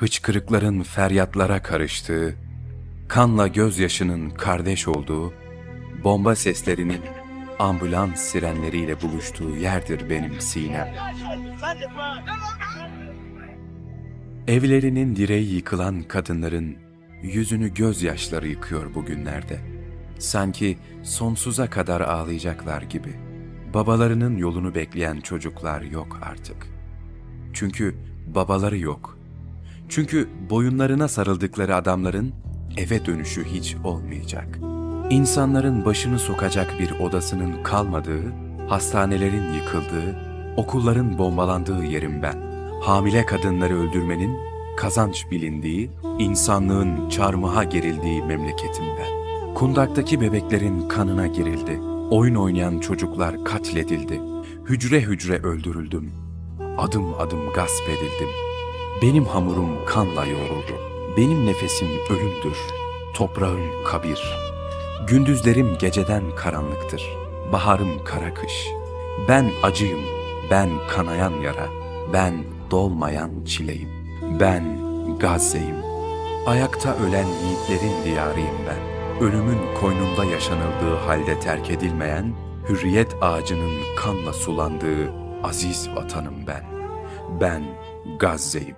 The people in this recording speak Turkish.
hıçkırıkların feryatlara karıştığı, kanla gözyaşının kardeş olduğu, bomba seslerinin ambulans sirenleriyle buluştuğu yerdir benim sinem. Evlerinin direği yıkılan kadınların yüzünü gözyaşları yıkıyor bugünlerde. Sanki sonsuza kadar ağlayacaklar gibi. Babalarının yolunu bekleyen çocuklar yok artık. Çünkü babaları yok. Çünkü boyunlarına sarıldıkları adamların eve dönüşü hiç olmayacak. İnsanların başını sokacak bir odasının kalmadığı, hastanelerin yıkıldığı, okulların bombalandığı yerim ben. Hamile kadınları öldürmenin kazanç bilindiği, insanlığın çarmıha gerildiği memleketim ben. Kundaktaki bebeklerin kanına girildi. Oyun oynayan çocuklar katledildi. Hücre hücre öldürüldüm. Adım adım gasp edildim. Benim hamurum kanla yoğruldu. Benim nefesim ölümdür. Toprağım kabir. Gündüzlerim geceden karanlıktır. Baharım kara kış. Ben acıyım. Ben kanayan yara. Ben dolmayan çileyim. Ben Gazze'yim. Ayakta ölen yiğitlerin diyarıyım ben. Ölümün koynunda yaşanıldığı halde terk edilmeyen, hürriyet ağacının kanla sulandığı aziz vatanım ben. Ben Gazze'yim.